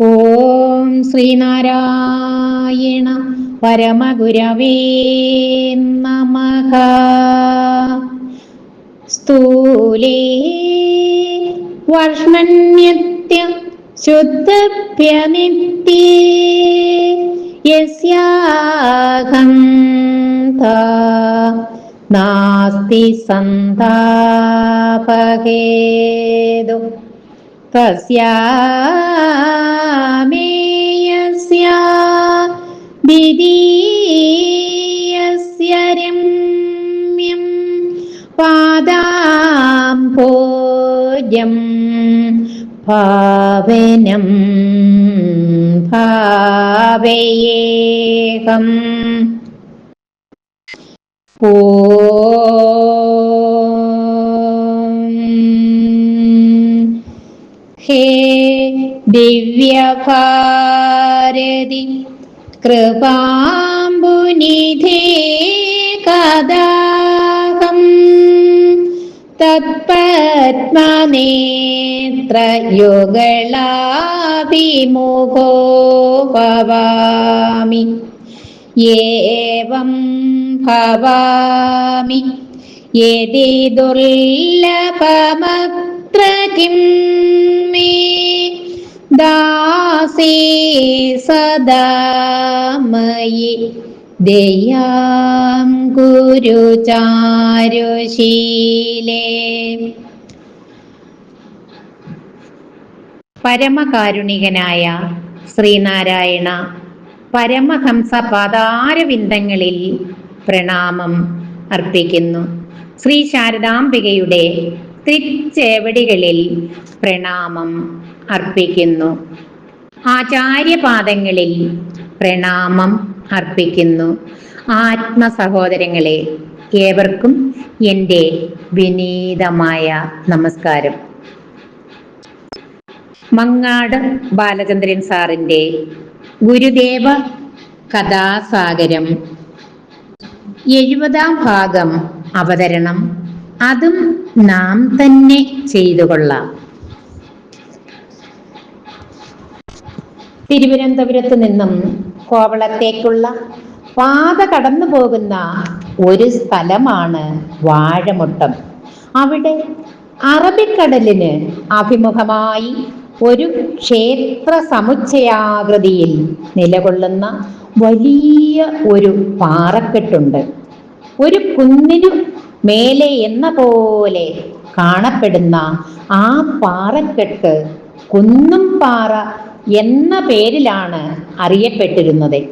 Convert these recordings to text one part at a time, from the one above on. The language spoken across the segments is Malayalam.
ഓം ശ്രീനാരായണ പരമഗുരവേ നമ. സ്ഥൂലേ വർഷ്മണ്യത്യ ശുദ്ധപ്യനിത്യേ യസ്യാഹം നാസ്തി സന്താപകേതു തസ്യാമേയസ്യ ഭോജം ഭാവനം ഭാവയേഹം ഹേ ദിവ്യഭാരതി കൃപാംബുനിധേ കദാഹം തത്പത്മനേത്രയുഗളാഭിമുഖോ ഭവാമി ഏവം ഭവാമി യതി ദുർലഭമത്ര ദാസേ സദാ മയി ദയാം ഗുരു ചാരുശീലേ. പരമകാരുണികനായ ശ്രീനാരായണ പരമഹംസ പാതാരവിന്ദങ്ങളിൽ പ്രണാമം അർപ്പിക്കുന്നു. ശ്രീ ശാരദാംബികയുടെ തിരിച്ചേവടികളിൽ പ്രണാമം അർപ്പിക്കുന്നു. ആചാര്യപാദങ്ങളിൽ പ്രണാമം അർപ്പിക്കുന്നു. ആത്മ സഹോദരങ്ങളെ ഏവർക്കും എന്റെ വിനീതമായ നമസ്കാരം. മങ്ങാട് ബാലചന്ദ്രൻ സാറിന്റെ ഗുരുദേവ കഥാസാഗരം. എഴുപതാം ഭാഗം അവതരണം. അതും നാം തന്നെ ചെയ്തു കൊള്ളാം. തിരുവനന്തപുരത്ത് നിന്നും കോവളത്തേക്കുള്ള പാത കടന്നു പോകുന്ന ഒരു സ്ഥലമാണ് വാഴമുട്ടം. അവിടെ അറബിക്കടലിന് അഭിമുഖമായി ഒരു ക്ഷേത്ര സമുച്ചയാകൃതിയിൽ നിലകൊള്ളുന്ന വലിയ ഒരു പാറക്കെട്ടുണ്ട്. ഒരു കുന്നിനു മേലെ എന്ന പോലെ കാണപ്പെടുന്ന ആ പാറക്കെട്ട് കുന്നും പാറ എന്ന പേരിലാണ് അറിയപ്പെട്ടിരുന്നത്.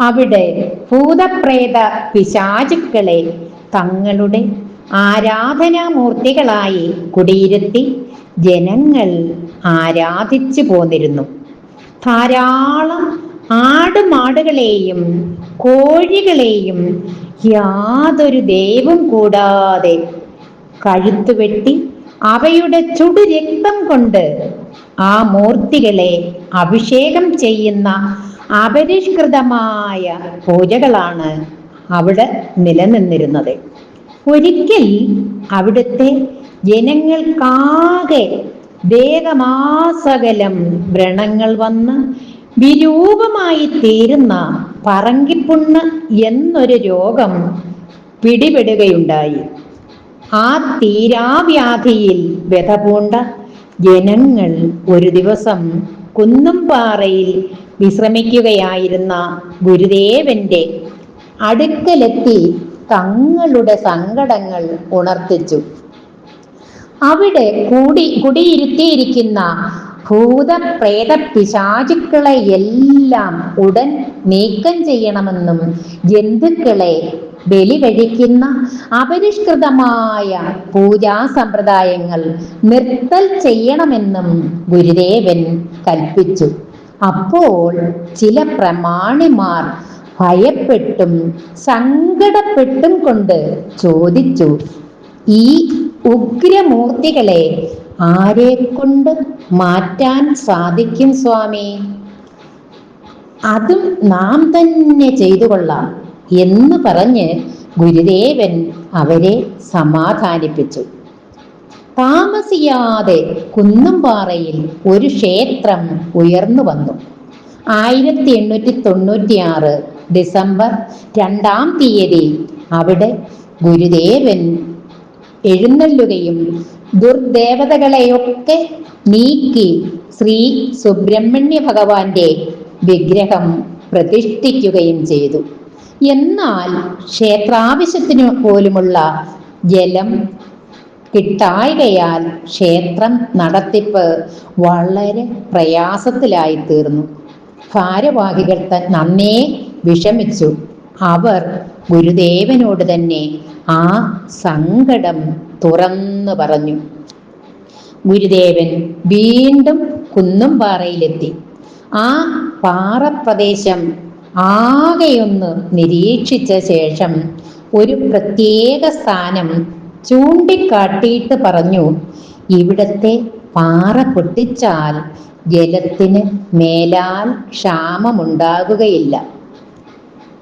അവിടെ ഭൂതപ്രേത പിശാചുക്കളെ തങ്ങളുടെ ആരാധനാമൂർത്തികളായി കുടിയിരുത്തി ജനങ്ങൾ ആരാധിച്ചു പോന്നിരുന്നു. ധാരാളം ആടുമാടുകളെയും കോഴികളെയും യാതൊരു ദൈവം കൂടാതെ കഴുത്തുവെട്ടി അവയുടെ ചുടു രക്തം കൊണ്ട് ആ മൂർത്തികളെ അഭിഷേകം ചെയ്യുന്ന അപരിഷ്കൃതമായ പൂജകളാണ് അവിടെ നിലനിന്നിരുന്നത്. ഒരിക്കൽ അവിടുത്തെ ജനങ്ങൾക്കാകെ ദേഹമാസകലം വ്രണങ്ങൾ വന്ന് വിരൂപമായി തീരുന്ന പറങ്കിപ്പുണ്ണ് എന്നൊരു രോഗം പിടിപെടുകയുണ്ടായി. ആ തീരാവ്യാധിയിൽ വ്യഥപൂണ്ട ജനങ്ങൾ ഒരു ദിവസം കുന്നുംപാറയിൽ വിശ്രമിക്കുകയായിരുന്ന ഗുരുദേവന്റെ അടുക്കലെത്തി തങ്ങളുടെ സങ്കടങ്ങൾ ഉണർത്തിച്ചു. അവിടെ കൂടി കുടിയിരുത്തിയിരിക്കുന്ന ഭൂതപ്രേത പിശാചുക്കളെ എല്ലാം ഉടൻ നീക്കം ചെയ്യണമെന്നും ജന്തുക്കളെ ബലി കഴിക്കുന്ന അപരിഷ്കൃതമായ പൂജാ സമ്പ്രദായങ്ങൾ നിർത്തൽ ചെയ്യണമെന്നും ഗുരുദേവൻ കൽപ്പിച്ചു. അപ്പോൾ ചില പ്രമാണിമാർ ഭയപ്പെട്ടും സങ്കടപ്പെട്ടും കൊണ്ട് ചോദിച്ചു ഈ ഉഗ്രമൂർത്തികളെ ആരെ കൊണ്ട് മാറ്റാൻ സാധിക്കും സ്വാമി? അതും നാം തന്നെ ചെയ്തു കൊള്ളാം എന്ന് പറഞ്ഞ് ഗുരുദേവൻ അവരെ സമാധാനിപ്പിച്ചു. താമസിയാതെ കുന്നംപാറയിൽ ഒരു ക്ഷേത്രം ഉയർന്നു വന്നു. ആയിരത്തി എണ്ണൂറ്റി തൊണ്ണൂറ്റി ആറ് ഡിസംബർ രണ്ടാം തീയതി അവിടെ ഗുരുദേവൻ എഴുന്നള്ളുകയും ദുർദേവതകളെയൊക്കെ നീക്കി ശ്രീ സുബ്രഹ്മണ്യ ഭഗവാന്റെ വിഗ്രഹം പ്രതിഷ്ഠിക്കുകയും ചെയ്തു. എന്നാൽ ക്ഷേത്രാവശ്യത്തിന് പോലുമുള്ള ജലം കിട്ടായകയാൽ ക്ഷേത്രം നടത്തിപ്പ് വളരെ പ്രയാസത്തിലായി തീർന്നു. ഭാരവാഹികൾ നന്നേ വിഷമിച്ചു. അവർ ഗുരുദേവനോട് തന്നെ ആ സങ്കടം തുറന്നു പറഞ്ഞു. ഗുരുദേവൻ വീണ്ടും കുന്നും പാറയിലെത്തി ആ പാറപ്രദേശം ആകെയൊന്ന് നിരീക്ഷിച്ച ശേഷം ഒരു പ്രത്യേക സ്ഥാനം ചൂണ്ടിക്കാട്ടിയിട്ട് പറഞ്ഞു ഇവിടത്തെ പാറ പൊട്ടിച്ചാൽ ജലത്തിന് മേലാൽ ക്ഷാമമുണ്ടാകുകയില്ല.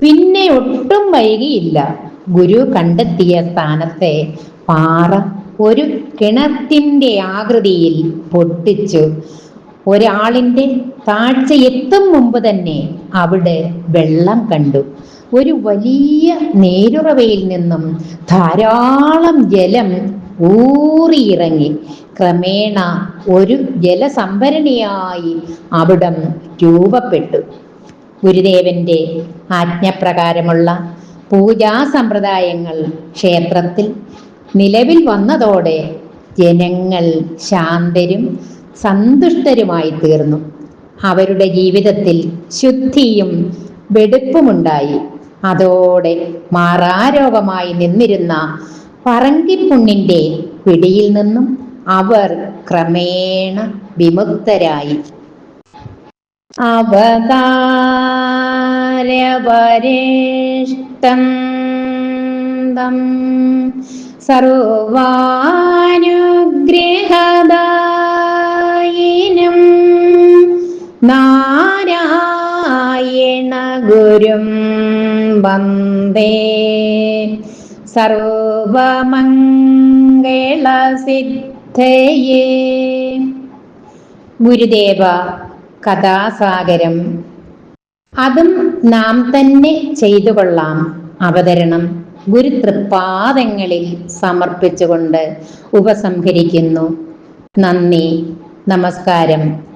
പിന്നെ ഒട്ടും വൈകിയില്ല. ഗുരു കണ്ടെത്തിയ സ്ഥാനത്തെ പാറ ഒരു കിണത്തിന്റെ ആകൃതിയിൽ പൊട്ടിച്ചു ഒരാളിന്റെ താഴ്ച എത്തും മുമ്പ് തന്നെ അവിടെ വെള്ളം കണ്ടു. ഒരു വലിയ നേരുറവയിൽ നിന്നും ധാരാളം ജലം ഊറിയിറങ്ങി. ക്രമേണ ഒരു ജലസംഭരണിയായി അവിടം രൂപപ്പെട്ടു. ഗുരുദേവന്റെ ആജ്ഞപ്രകാരമുള്ള പൂജാ സമ്പ്രദായങ്ങൾ ക്ഷേത്രത്തിൽ നിലവിൽ വന്നതോടെ ജനങ്ങൾ ശാന്തരും സന്തുഷ്ടരുമായി തീർന്നു അവരുടെ ജീവിതത്തിൽ ശുദ്ധിയും വെടുപ്പുമുണ്ടായി. അതോടെ മാറാരോഗമായി നിന്നിരുന്ന പറങ്കിപ്പുണ്ണിന്റെ പിടിയിൽ നിന്നും അവർ ക്രമേണ വിമുക്തരായി. അവതാരവരിഷ്ടം സർവാനുഗ്രഹദായിനം നാരായണ ഗുരും വന്ദേ. സർവമംഗളസിദ്ധയേ. ഗുരുദേവ കഥാസാഗരം. അതും നാം തന്നെ ചെയ്തു കൊള്ളാം അവതരണം. ഗുരുതൃപാദങ്ങളിൽ സമർപ്പിച്ചുകൊണ്ട് ഉപസംഹരിക്കുന്നു. നന്ദി. നമസ്കാരം.